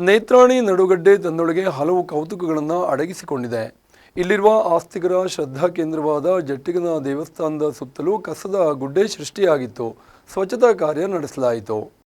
ನೇತ್ರಾಣಿ ನಡುಗಡ್ಡೆ ತನ್ನೊಳಗೆ ಹಲವು ಕೌತುಕಗಳನ್ನು ಅಡಗಿಸಿಕೊಂಡಿದೆ. ಇಲ್ಲಿರುವ ಆಸ್ತಿಕರ ಶ್ರದ್ಧಾ ಕೇಂದ್ರವಾದ ಜಟ್ಟಿಗನ ದೇವಸ್ಥಾನದ ಸುತ್ತಲೂ ಕಸದ ಗುಡ್ಡೆ ಸೃಷ್ಟಿಯಾಗಿತ್ತು. ಸ್ವಚ್ಛತಾ ಕಾರ್ಯ ನಡೆಸಲಾಯಿತು.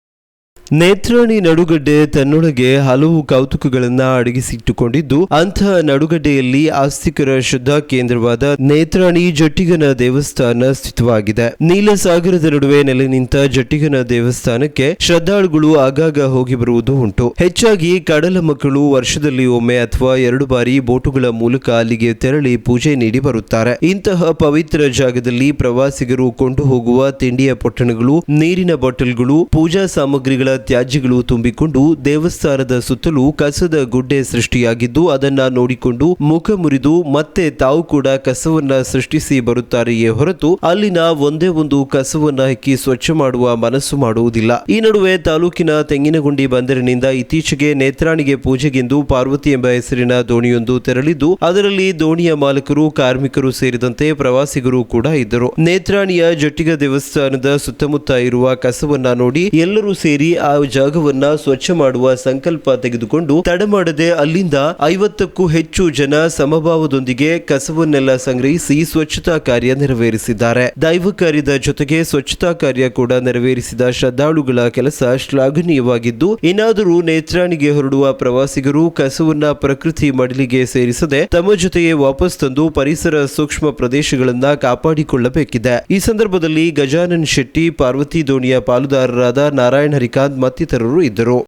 ನೇತ್ರಾಣಿ ನಡುಗಡ್ಡೆ ತನ್ನೊಳಗೆ ಹಲವು ಕೌತುಕಗಳನ್ನ ಅಡಗಿಸಿಟ್ಟುಕೊಂಡಿದ್ದು ಅಂತಹ ನಡುಗಡ್ಡೆಯಲ್ಲಿ ಆಸ್ತಿಕರ ಶ್ರದ್ಧಾ ಕೇಂದ್ರವಾದ ನೇತ್ರಾಣಿ ಜಟ್ಟಿಗನ ದೇವಸ್ಥಾನ ಸ್ಥಿತವಾಗಿದೆ. ನೀಲಸಾಗರದ ನಡುವೆ ನೆಲೆ ನಿಂತ ಜಟ್ಟಿಗನ ದೇವಸ್ಥಾನಕ್ಕೆ ಶ್ರದ್ಧಾಳುಗಳು ಆಗಾಗ ಹೋಗಿ ಬರುವುದು ಉಂಟು. ಹೆಚ್ಚಾಗಿ ಕಡಲ ಮಕ್ಕಳು ವರ್ಷದಲ್ಲಿ ಒಮ್ಮೆ ಅಥವಾ ಎರಡು ಬಾರಿ ಬೋಟುಗಳ ಮೂಲಕ ಅಲ್ಲಿಗೆ ತೆರಳಿ ಪೂಜೆ ನೀಡಿ ಬರುತ್ತಾರೆ. ಇಂತಹ ಪವಿತ್ರ ಜಾಗದಲ್ಲಿ ಪ್ರವಾಸಿಗರು ಕೊಂಡು ಹೋಗುವ ತಿಂಡಿಯ ಪೊಟ್ಟಣಗಳು, ನೀರಿನ ಬಾಟಲ್ಗಳು, ಪೂಜಾ ಸಾಮಗ್ರಿಗಳ ತ್ಯಾಜ್ಯಗಳು ತುಂಬಿಕೊಂಡು ದೇವಸ್ಥಾನದ ಸುತ್ತಲೂ ಕಸದ ಗುಡ್ಡೆ ಸೃಷ್ಟಿಯಾಗಿದ್ದು ಅದನ್ನ ನೋಡಿಕೊಂಡು ಮುಖ ಮುರಿದು ಮತ್ತೆ ತಾವು ಕೂಡ ಕಸವನ್ನ ಸೃಷ್ಟಿಸಿ ಬರುತ್ತಾರೆಯೇ ಹೊರತು ಅಲ್ಲಿನ ಒಂದೇ ಒಂದು ಕಸವನ್ನ ಹೆಕ್ಕಿ ಸ್ವಚ್ಛ ಮಾಡುವ ಮನಸ್ಸು ಮಾಡುವುದಿಲ್ಲ. ಈ ನಡುವೆ ತಾಲೂಕಿನ ತೆಂಗಿನಗುಂಡಿ ಬಂದರಿನಿಂದ ಇತ್ತೀಚೆಗೆ ನೇತ್ರಾಣಿಗೆ ಪೂಜೆಗೆಂದು ಪಾರ್ವತಿ ಎಂಬ ಹೆಸರಿನ ದೋಣಿಯೊಂದು ತೆರಳಿದ್ದು, ಅದರಲ್ಲಿ ದೋಣಿಯ ಮಾಲಕರು, ಕಾರ್ಮಿಕರು ಸೇರಿದಂತೆ ಪ್ರವಾಸಿಗರು ಕೂಡ ಇದ್ದರು. ನೇತ್ರಾಣಿಯ ಜಟ್ಟಿಗ ದೇವಸ್ಥಾನದ ಸುತ್ತಮುತ್ತ ಇರುವ ಕಸವನ್ನ ನೋಡಿ ಎಲ್ಲರೂ ಸೇರಿ ಜಾಗವನ್ನ ಸ್ವಚ್ಛ ಮಾಡುವ ಸಂಕಲ್ಪ ತೆಗೆದುಕೊಂಡು ತಡಮಾಡದೆ ಅಲ್ಲಿಂದ ಐವತ್ತಕ್ಕೂ ಹೆಚ್ಚು ಜನ ಸಮಭಾವದೊಂದಿಗೆ ಕಸವನ್ನೆಲ್ಲ ಸಂಗ್ರಹಿಸಿ ಸ್ವಚ್ಛತಾ ಕಾರ್ಯ ನೆರವೇರಿಸಿದ್ದಾರೆ. ದೈವ ಕಾರ್ಯದ ಜೊತೆಗೆ ಸ್ವಚ್ಛತಾ ಕಾರ್ಯ ಕೂಡ ನೆರವೇರಿಸಿದ ಶ್ರದ್ಧಾಳುಗಳ ಕೆಲಸ ಶ್ಲಾಘನೀಯವಾಗಿದ್ದು, ಇನ್ನಾದರೂ ನೇತ್ರಾಣಿಗೆ ಹೊರಡುವ ಪ್ರವಾಸಿಗರು ಕಸವನ್ನ ಪ್ರಕೃತಿ ಮಡಿಲಿಗೆ ಸೇರಿಸದೆ ತಮ್ಮ ಜೊತೆಗೆ ವಾಪಸ್ ತಂದು ಪರಿಸರ ಸೂಕ್ಷ್ಮ ಪ್ರದೇಶಗಳನ್ನ ಕಾಪಾಡಿಕೊಳ್ಳಬೇಕಿದೆ. ಈ ಸಂದರ್ಭದಲ್ಲಿ ಗಜಾನನ್ ಶೆಟ್ಟಿ, ಪಾರ್ವತಿ ದೋಣಿಯ ಪಾಲುದಾರರಾದ ನಾರಾಯಣ ಹರಿಕಾಂತ್ ಮತ್ತಿತರರು ಇದ್ದರು.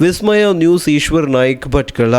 ವಿಸ್ಮಯ ನ್ಯೂಸ್ ಈಶ್ವರ್ ನಾಯ್ಕ್ ಭಟ್ಕಳ